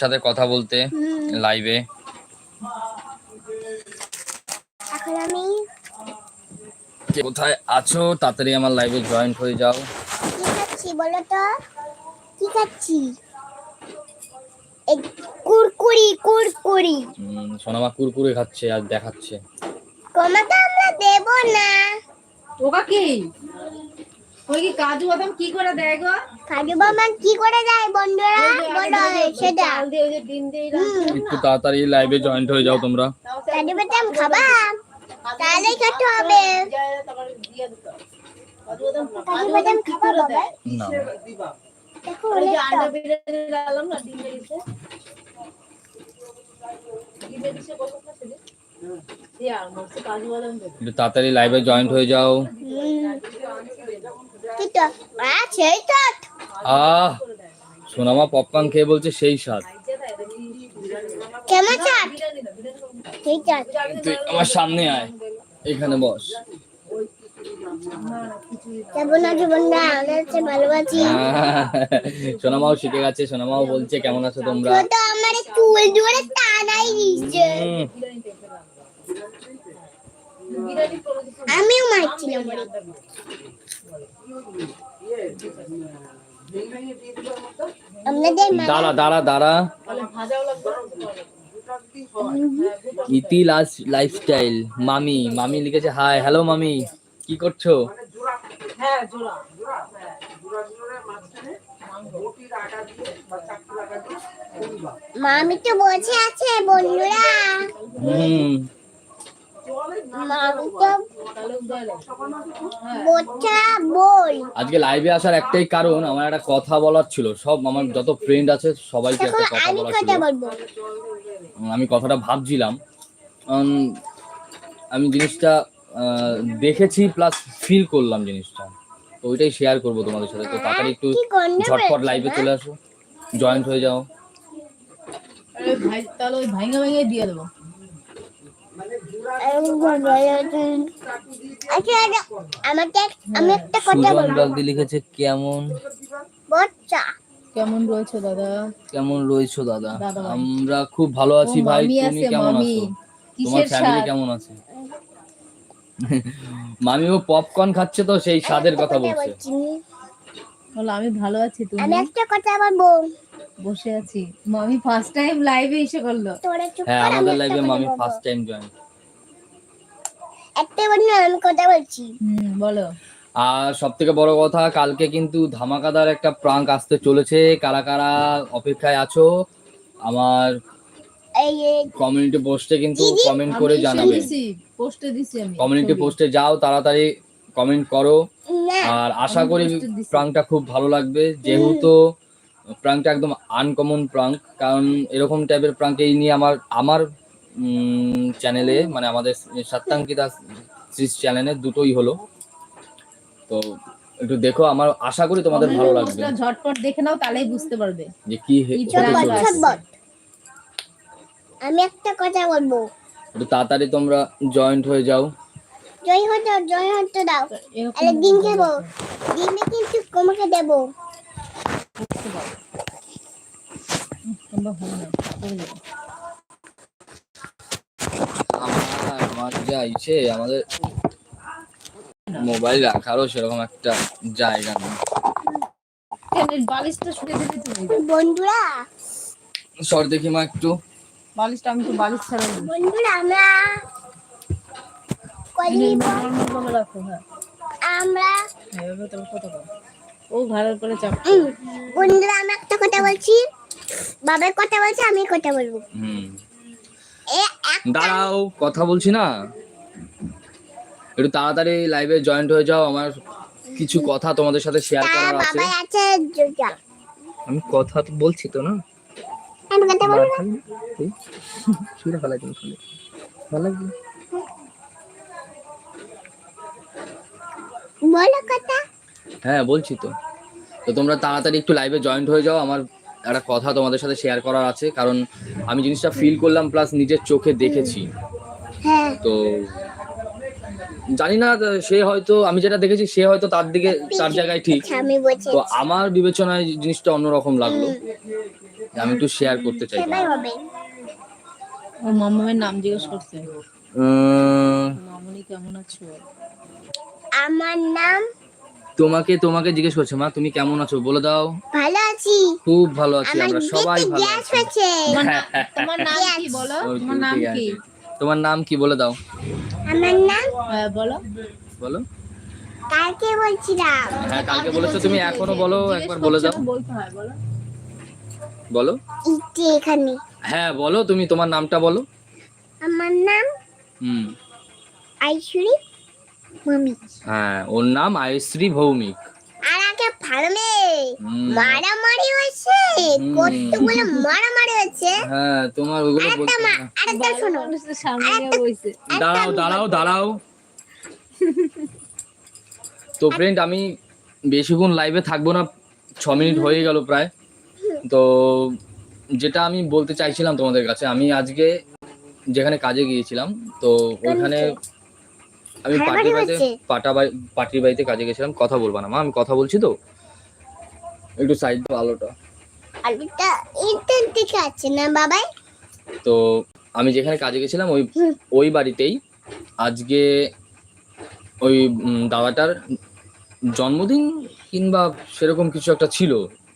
সাথে কথা বলতে লাইভে এখন আমি কোথায় আছো? তাড়াতাড়ি আমার লাইভে জয়েন্ট হয়ে যাও। কি খাচ্ছি বলো তো? কি খাচ্ছি? কুরকুরি কুরকুরি। সোনামা কুরকুরে খাচ্ছে আর দেখাচ্ছে। কমাতে আমরা দেব না। ওকা কি? ওই কি কাজু বাদাম কি করে দেয় গো? কাজু বাবা কি করে যায় বন্ধুরা? বলো সেটা দিয়ে দিয়ে একটু তাড়াতাড়ি লাইভে জয়েন্ট হয়ে যাও তোমরা। কাজু বাদাম খাবা? তাহলেই খেতে হবে। দিয়ে। কাজু বাদাম বাদাম খাবা বাবা? না। দেখো ওই যে আন্ডা বিরিয়ানি ডাললাম না ডিম দিয়েছে ডিম দিয়েছে কত না একটু তাড়াতাড়ি লাইভে জয়েন্ট হয়ে যাও। আহ সোনামা পপকর্ন খেয়ে বলছে সেই স্বাদ। কেমন তুই আমার সামনে আয় এখানে বস। ভালোবাসি সোনামাও শিখে গেছে সোনামাও বলছে কেমন আছো তোমরা? আমার চুল আমিও মারছিলাম। দাঁড়া দাঁড়া দাঁড়া। ইতি লাইফস্টাইল মামি মামি লিখেছে হাই হ্যালো মামি। কি করছ? মামি তো বসে আছে বন্ধুরা হুম মামি তো তাহলে উদয় বসা বই আজকে লাইভে আসার একটাই কারণ আমার একটা কথা বলার ছিল। সব আমার যত ফ্রেন্ড আছে সবাইকে একটা কথা আমি বলার ছিল। আমি কথাটা ভাবছিলাম। আমি জিনিসটা দেখেছি প্লাস ফিল করলাম জিনিসটা। তো ওইটাই শেয়ার করব তোমাদের সাথে। তো তাড়াতাড়ি একটু ঝটপট লাইভে চলে আসো। জয়েন্ট হয়ে যাও। ভাই তাহলে ওই ভাঙা ভাঙা দিয়ে দেবো। আমি বলব, আমাকে এক- আমি একটা কথা বলব লিখেছে কেমন? বচ্চা। কেমন রয়েছে দাদা? কেমন রয়েছো দাদা? আমরা খুব ভালো আছি ও, ভাই তুমি কেমন আছো? তোমার ফ্যামিলি কেমন আছে? মামিও পপকর্ন খাচ্ছে তো সেই স্বাদের কথা বলছে। বলো আমি ভালো আছি আমি তুমি একটা কথা বলব। বসে আছি। মামি ফার্স্ট টাইম লাইভে এসে করল তোরা হ্যাঁ আমাদের লাইভে মামি ফার্স্ট টাইম জয়েন একটা বন্ধু আমি কথা বলছি। হুম বলো। আর সব থেকে বড় কথা কালকে কিন্তু ধামাকাদার একটা প্রাঙ্ক আসতে চলেছে। কারা কারা অপেক্ষায় আছো? আমার কমিউনিটি পোস্টে কিন্তু কমেন্ট করে জানাবে। পোস্টে দিছি আমি কমিউনিটি পোস্টে যাও তাড়াতাড়ি কমেন্ট করো। আর আশা করি। প্রাঙ্কটা খুব ভালো লাগবে। যেহেতু প্রাঙ্কটা একদম আনকমন প্রাঙ্ক কারণ এরকম টাইপের প্রাঙ্ক এই নিয়ে আমার আমার চ্যানেলে মানে আমাদের সত্যাঙ্কিতা সিস চ্যানেলে দুটোই হলো। তো একটু দেখো আমার আশা করি তোমাদের ভালো লাগবে। ঝটপট দেখে নাও তাহলেই বুঝতে পারবে। যে কি। আমি একটা কথা বলব। একটু তাড়াতাড়ি তোমরা জয়েন্ট হয়ে যাও। জয় হতো জয় হতো দাও। আরে ডিম খাব। ডিমে কিন্তু তোমাকে দেবো। বুঝতে পারবে। তোমরা ভালো না আমার আমার যা ইচ্ছে আমাদের মোবাইল রাখারও সেরকম একটা জায়গা নেই। বালিশটা শুকে দিলে তুমি বন্ধুরা। সর দেখি মা একটু। বালিশটা আমি তো বালিশ ছাড়া বন্ধুরা আমরা হ্যাঁ। আমরা কর ও করে চাপ। বন্ধুরা আমি একটা কথা বলছি। বাবার কথা বলছি আমি কথা বলব। হুম। দাঁড়াও কথা বলছি না? একটু তাড়াতাড়ি লাইভে জয়েন্ট হয়ে যাও আমার কিছু কথা তোমাদের সাথে শেয়ার করার আছে। আমি কথা তো বলছি তো না? হ্যাঁ বলছি তো। তো তোমরা তাড়াতাড়ি একটু লাইভে জয়েন্ট হয়ে যাও আমার একটা কথা তোমাদের সাথে শেয়ার করার আছে কারণ আমি জিনিসটা ফিল করলাম প্লাস নিজের চোখে দেখেছি। হ্যাঁ। তো জানি না সে হয়তো আমি যেটা দেখেছি সে হয়তো তার দিকে তার জায়গায় ঠিক। আচ্ছা, তো আমার বিবেচনায় জিনিসটা অন্যরকম লাগল। আমি একটু শেয়ার করতে চাই। সেটাই ও মামামের নাম জিজ্ঞেস করছে। কেমন আছো? আমার নাম তোমাকে তোমাকে জিজ্ঞেস করছে মা তুমি কেমন আছো? বলে দাও। ভালো আছি। খুব ভালো আছি আমরা সবাই ভালো আছি। তোমার নাম কি বলো? তোমার নাম কি? তোমার নাম কি বলে দাও। আমার নাম? হ্যাঁ বলো। বলো। কালকে বলছিলাম। হ্যাঁ কালকে বলেছ তুমি এখনও বলো একবার বলে দাও। বলতে হয় বলো। এখানে। হ্যাঁ বলো তুমি তোমার নামটা বলো। আমার নাম হুম। আইশ্বরী মামি হ্যাঁ ওর নাম আয়শ্রী ভৌমিক। আর আগে হুম। মারামারি হয়েছে কতগুলো মারামারি হয়েছে। হ্যাঁ তোমার ওগুলো আরেকটা বলতে আরেকটা শোনো। সামনে দাঁড়াও দাঁড়াও দাঁড়াও। তো ফ্রেন্ড আমি বেশিক্ষণ লাইভে থাকব না ছ মিনিট হয়ে গেল প্রায়। তো যেটা আমি বলতে চাইছিলাম তোমাদের কাছে আমি আজকে যেখানে কাজে গিয়েছিলাম তো ওইখানে আমি হারাহারি পার্টির বাড়িতে পাটা বাড়ি পার্টির বাড়িতে কাজে গেছিলাম কথা বলবা না মা আমি কথা বলছি তো। একটু সাইড দাও আলোটা। আলুটা ইন্টার দিকে আছে না বাবাই? তো আমি যেখানে কাজে গেছিলাম ওই ওই বাড়িতেই আজকে ওই দাদাটার জন্মদিন কিংবা সেরকম কিছু একটা ছিল।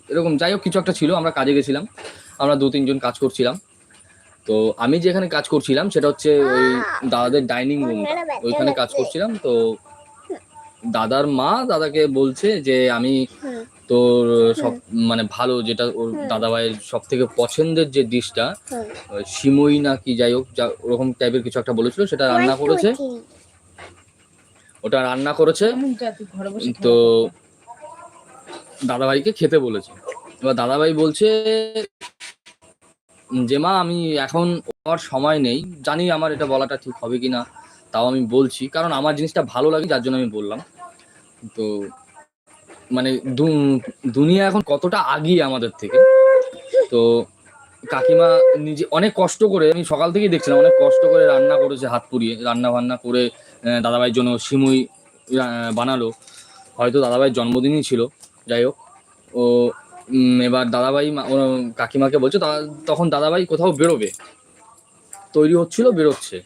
এরকম যাই হোক কিছু একটা ছিল আমরা কাজে গেছিলাম। আমরা দু তিনজন কাজ করছিলাম। তো আমি যেখানে কাজ করছিলাম সেটা হচ্ছে ওই দাদাদের ডাইনিং রুম ওইখানে কাজ করছিলাম তো দাদার মা দাদাকে বলছে যে আমি তোর সব মানে ভালো যেটা ওর দাদা ভাইয়ের সব থেকে পছন্দের যে ডিশটা। সিমই না কি যাই হোক যা ওরকম টাইপের কিছু একটা বলেছিল সেটা রান্না করেছে। ওটা রান্না করেছে। তো দাদাভাইকে খেতে বলেছে। এবার দাদাভাই বলছে যে মা, আমি এখন আমার সময় নেই। জানি আমার এটা বলাটা ঠিক হবে কি না তাও আমি বলছি। কারণ আমার জিনিসটা ভালো লাগে, যার জন্য আমি বললাম। তো মানে দুনিয়া এখন কতটা আগিয়ে আমাদের থেকে। তো কাকিমা নিজে অনেক কষ্ট করে, আমি সকাল থেকেই দেখছিলাম, অনেক কষ্ট করে রান্না করেছে, হাত পুড়িয়ে, রান্না বান্না করে দাদাভাইয়ের জন্য সিমুই বানালো। হয়তো দাদাভাইয়ের জন্মদিনই ছিল, যাই হোক। ও এবার দাদাভাই কাকিমাকে বলছে তখন দাদাভাই কোথাও বেরোবে। তৈরি হচ্ছিল, বেরোচ্ছে।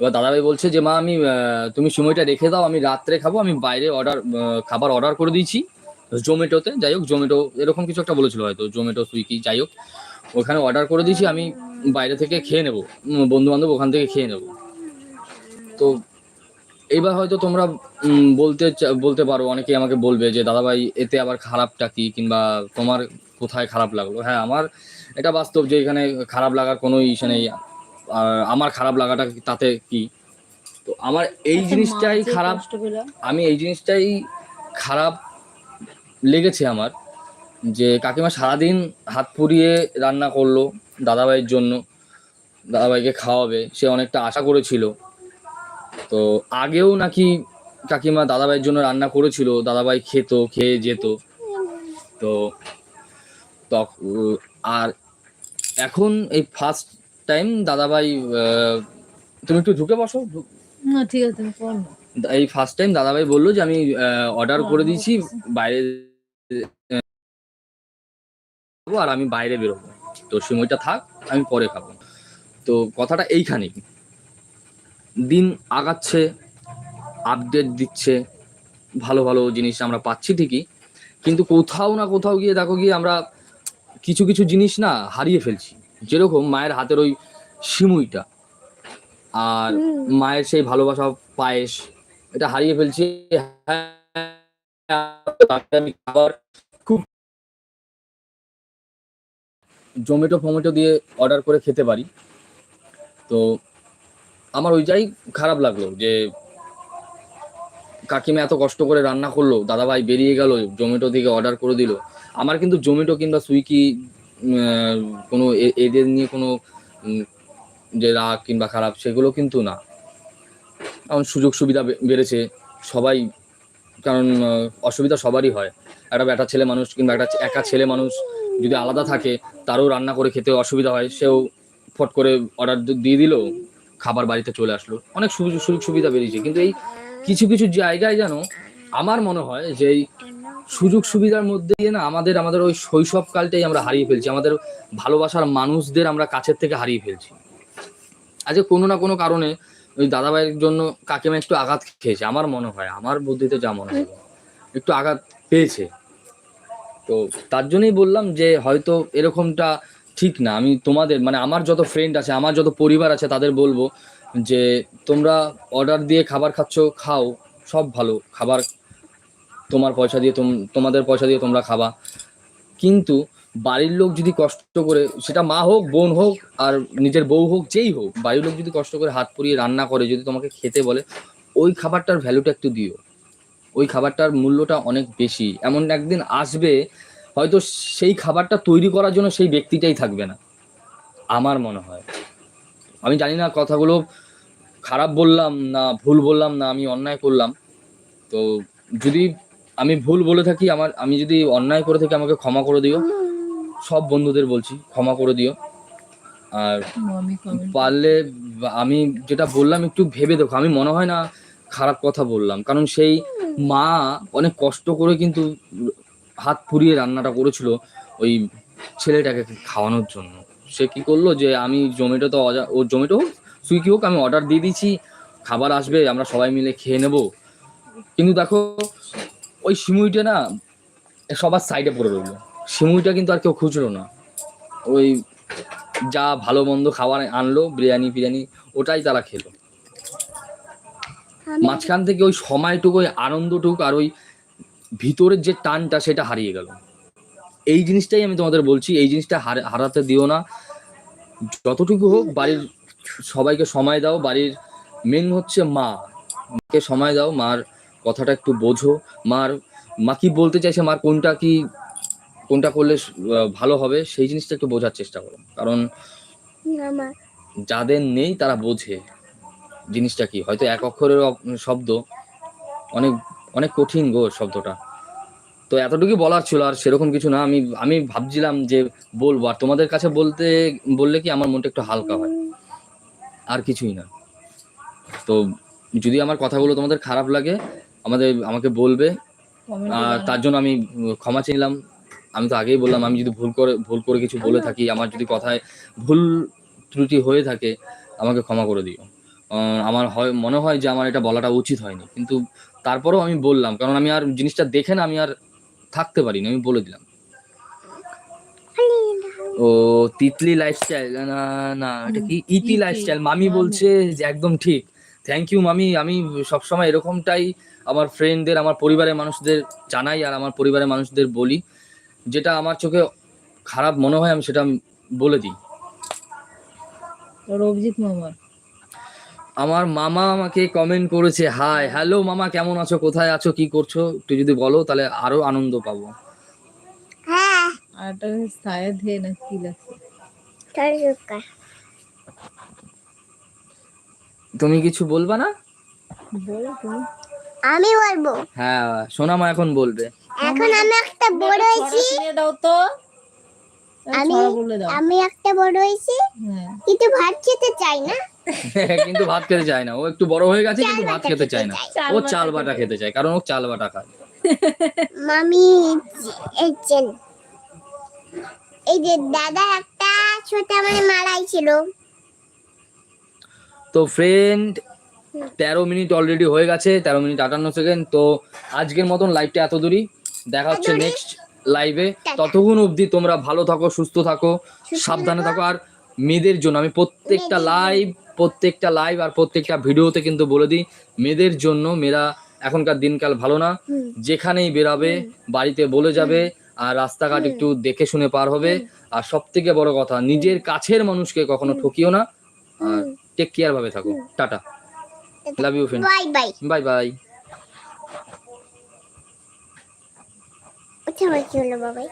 এবার দাদাভাই বলছে যে, মা, আমি তুমি সময়টা রেখে দাও, আমি রাত্রে খাব, আমি বাইরে অর্ডার খাবার অর্ডার করে দিয়েছি জোম্যাটোতে। যাই হোক, জোম্যাটো এরকম কিছু একটা বলেছিল হয়তো, জোম্যাটো, সুইগি, যাই হোক। ওখানে অর্ডার করে দিয়েছি, আমি বাইরে থেকে খেয়ে নেব বন্ধু বান্ধব ওখান থেকে খেয়ে নেব। তো এইবার হয়তো তোমরা বলতে বলতে পারো অনেকেই আমাকে বলবে যে দাদাভাই এতে আবার খারাপটা কি? কিংবা তোমার কোথায় খারাপ লাগল? হ্যাঁ আমার এটা বাস্তব যে এখানে খারাপ লাগার কোনো ইসে নেই। আর আমার খারাপ লাগাটা তাতে কি? তো আমার এই জিনিসটাই খারাপ আমি এই জিনিসটাই খারাপ লেগেছে আমার যে কাকিমা সারাদিন হাত পুড়িয়ে রান্না করল দাদাভাইয়ের জন্য দাদাভাইকে খাওয়াবে সে অনেকটা আশা করেছিল। তো আগেও নাকি কাকিমা দাদাভাইয়ের জন্য রান্না করেছিল দাদাভাই খেত খেয়ে যেত। তো আর এখন এই ফার্স্ট টাইম দাদাভাই তুমি একটু ঢুকে বসো। না ঠিক আছে। এই ফার্স্ট টাইম দাদাভাই বলল যে আমি অর্ডার করে দিয়েছি বাইরে আর আমি বাইরে বেরোবো। তো সময়টা থাক আমি পরে খাব। তো কথাটা এইখানেই। দিন আগাচ্ছে আপডেট দিচ্ছে ভালো ভালো জিনিস আমরা পাচ্ছি ঠিকই। কিন্তু কোথাও না কোথাও গিয়ে দেখো গিয়ে আমরা কিছু কিছু জিনিস না হারিয়ে ফেলছি। যেরকম মায়ের হাতের ওই সিমুইটা আর মায়ের সেই ভালোবাসা পায়েস এটা হারিয়ে ফেলছি। খাবার খুব জোম্যাটো ফোমেটো দিয়ে অর্ডার করে খেতে পারি। তো আমার ওইটাই খারাপ লাগল যে কাকিমা এত কষ্ট করে রান্না করল, দাদাভাই বেরিয়ে গেল, জোম্যাটো থেকে অর্ডার করে দিল। আমার কিন্তু জোম্যাটো কিংবা সুইগি কোনো এদের নিয়ে কোনো যে রাগ কিংবা খারাপ সেগুলো কিন্তু না। কারণ সুযোগ সুবিধা বেড়েছে, সবাই, কারণ অসুবিধা সবারই হয়। একটা বেটা ছেলে মানুষ কিংবা একটা একা ছেলে মানুষ যদি আলাদা থাকে, তারও রান্না করে খেতে অসুবিধা হয়, সেও ফট করে অর্ডার দিয়ে দিল খাবার বাড়িতে চলে আসলো। অনেক সুযোগ সুবিধা বেরিয়েছে। কিন্তু এই কিছু কিছু জায়গায় যেন আমার মনে হয় যে এই সুযোগ সুবিধার মধ্যে দিয়ে না আমাদের আমাদের ওই শৈশবকালটাই আমরা হারিয়ে ফেলছি। আমাদের ভালোবাসার মানুষদের আমরা কাছের থেকে হারিয়ে ফেলছি। আজকে কোনো না কোনো কারণে ওই দাদাভাইয়ের জন্য কাকিমা একটু আঘাত খেয়েছে। আমার মনে হয়, আমার বুদ্ধিতে যা মনে হয়, একটু আঘাত পেয়েছে। তো তার জন্যই বললাম যে হয়তো এরকমটা ঠিক না, আমি তোমাদের মানে আমার যত ফ্রেন্ড আছে, আমার যত পরিবার আছে, তাদের বলব যে তোমরা অর্ডার দিয়ে খাবার খাচ্ছ, খাও, সব ভালো, খাবার তোমার পয়সা দিয়ে তোম- তোমাদের পয়সা দিয়ে তোমরা খাবা। কিন্তু বাড়ির লোক যদি কষ্ট করে, সেটা মা হোক, বোন হোক, আর নিজের বউ হোক, যেই হোক, বাড়ির লোক যদি কষ্ট করে হাত পরিয়ে রান্না করে, যদি তোমাকে খেতে বলে, ওই খাবারটার ভ্যালুটা একটু দিও। ওই খাবারটার মূল্যটা অনেক বেশি। এমন একদিন আসবে হয়তো সেই খাবারটা তৈরি করার জন্য সেই ব্যক্তিটাই থাকবে না। আমার মনে হয়। আমি জানি না কথাগুলো খারাপ বললাম না ভুল বললাম না আমি অন্যায় করলাম। তো যদি আমি ভুল বলে থাকি আমার আমি যদি অন্যায় করে থাকি আমাকে ক্ষমা করে দিও। সব বন্ধুদের বলছি ক্ষমা করে দিও। আর পারলে আমি যেটা বললাম একটু ভেবে দেখো আমি মনে হয় না খারাপ কথা বললাম। কারণ সেই মা অনেক কষ্ট করে কিন্তু হাত পুড়িয়ে রান্নাটা করেছিল ওই ছেলেটাকে খাওয়ানোর জন্য। সে কি করল যে আমি জোম্যাটো তো ও জোম্যাটো হোক সুইগি হোক আমি অর্ডার দিয়ে দিচ্ছি খাবার আসবে আমরা সবাই মিলে খেয়ে নেব। কিন্তু দেখো ওই সিমুইটা না সবার সাইডে পড়ে রইল। সিমুইটা কিন্তু আর কেউ খুঁজলো না। ওই যা ভালো মন্দ খাবার আনলো বিরিয়ানি ফিরিয়ানি ওটাই তারা খেলো। মাঝখান থেকে ওই সময়টুকু ওই আনন্দটুকু আর ওই ভিতরের যে টানটা সেটা হারিয়ে গেল। এই জিনিসটাই আমি তোমাদের বলছি এই জিনিসটা হার- হারাতে দিও না। যতটুকু হোক বাড়ির সবাইকে সময় দাও বাড়ির মেন হচ্ছে মা। মাকে সময় দাও মার কথাটা একটু বোঝো। মার মা কি বলতে চাইছে মার কোনটা কি কোনটা করলে ভালো হবে সেই জিনিসটা একটু বোঝার চেষ্টা করো। কারণ যাদের নেই তারা বোঝে জিনিসটা কি। হয়তো এক অক্ষরের শব্দ অনেক অনেক কঠিন গো শব্দটা। তো এতটুকুই বলার ছিল আর সেরকম কিছু না। আমি আমি ভাবছিলাম যে বলব। আর তোমাদের কাছে বলতে বললে কি আমার মনটা একটু হালকা হয়? আর কিছুই না। তো যদি আমার কথাগুলো তোমাদের খারাপ লাগে আমাদের আমাকে বলবে। আর তার জন্য আমি ক্ষমা চাইলাম আমি তো আগেই বললাম আমি যদি ভুল করে ভুল করে কিছু বলে থাকি আমার যদি কথায় ভুল ত্রুটি হয়ে থাকে আমাকে ক্ষমা করে দিও। আমার হয় মনে হয় যে আমার এটা বলাটা উচিত হয়নি। কিন্তু তারপরেও আমি বললাম কারণ আমি আর জিনিসটা দেখে না আমি আর থাকতে পারিনি আমি বলে দিলাম। ও তিতলি লাইফস্টাইল না না এটা কি? ইতি লাইফস্টাইল মামি মামি। বলছে যে একদম ঠিক। থ্যাংক ইউ মামি। আমি সবসময় এরকমটাই আমার ফ্রেন্ডদের আমার পরিবারের মানুষদের জানাই আর আমার পরিবারের মানুষদের বলি। যেটা আমার চোখে খারাপ মনে হয় আমি সেটা বলে দিই। তোর অভিজিৎ মামা আমার মামা আমাকে কমেন্ট করেছে হাই হ্যালো মামা কেমন আছো? কোথায় আছো? কি করছ? একটু যদি বলো তাহলে আরও আনন্দ পাবো। হ্যাঁ। তুমি কিছু বলবা না? আমি বলব। হ্যাঁ সোনামা এখন বলবে। এখন আমি একটা বড় হয়েছি। দাও তো। আমি বলে দাও। আমি একটা বড় হয়েছি। হ্যাঁ। কিন্তু ভাত খেতে চাই না। কিন্তু ভাত খেতে চায় না। ও একটু বড় হয়ে গেছে কিন্তু ভাত খেতে চায় না। ও চাল বাটা খেতে চায় কারণ ও চাল বাটা খায়। মামি এই এই যে দাদা একটা ছোট মানে মারাই ছিল। তো ফ্রেন্ড তেরো মিনিট অলরেডি হয়ে গেছে তেরো মিনিট আটান্ন সেকেন্ড তো আজকের মতন লাইভটা এত দূরই। দেখা হচ্ছে। নেক্সট লাইভে ততক্ষণ অবধি তোমরা ভালো থাকো সুস্থ থাকো সাবধানে থাকো। আর মেয়েদের জন্য আমি প্রত্যেকটা লাইভ প্রত্যেকটা লাইভ আর প্রত্যেকটা ভিডিওতে কিন্তু বলে দিই মেয়েদের জন্য মেয়েরা এখনকার দিনকাল ভালো না। যেখানেই বেরাবে বাড়িতে বলে যাবে আর রাস্তাঘাট একটু দেখে শুনে পার হবে। আর সব থেকে বড় কথা নিজের কাছের মানুষকে কখনো ঠকিও না। আর টেক কেয়ার ভাবে থাকো। Tata. Love you friend bye bye bye bye আচ্ছা বাবাই?